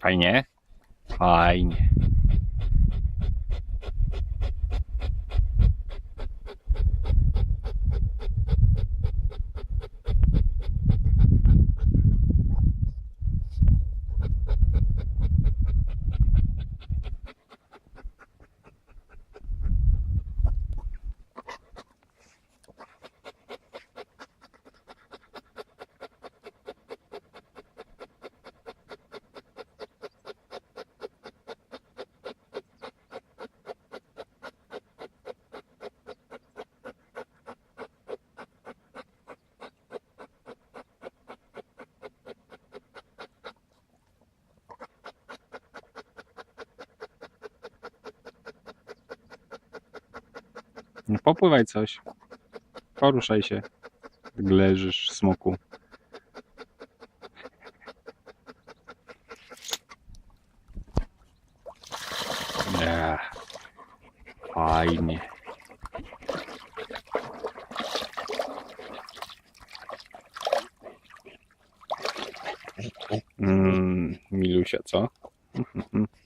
Fajnie? Fajnie. No popływaj coś. Poruszaj się. Tak leżysz, smoku. Nie. Fajnie. Mm, Milusia, co?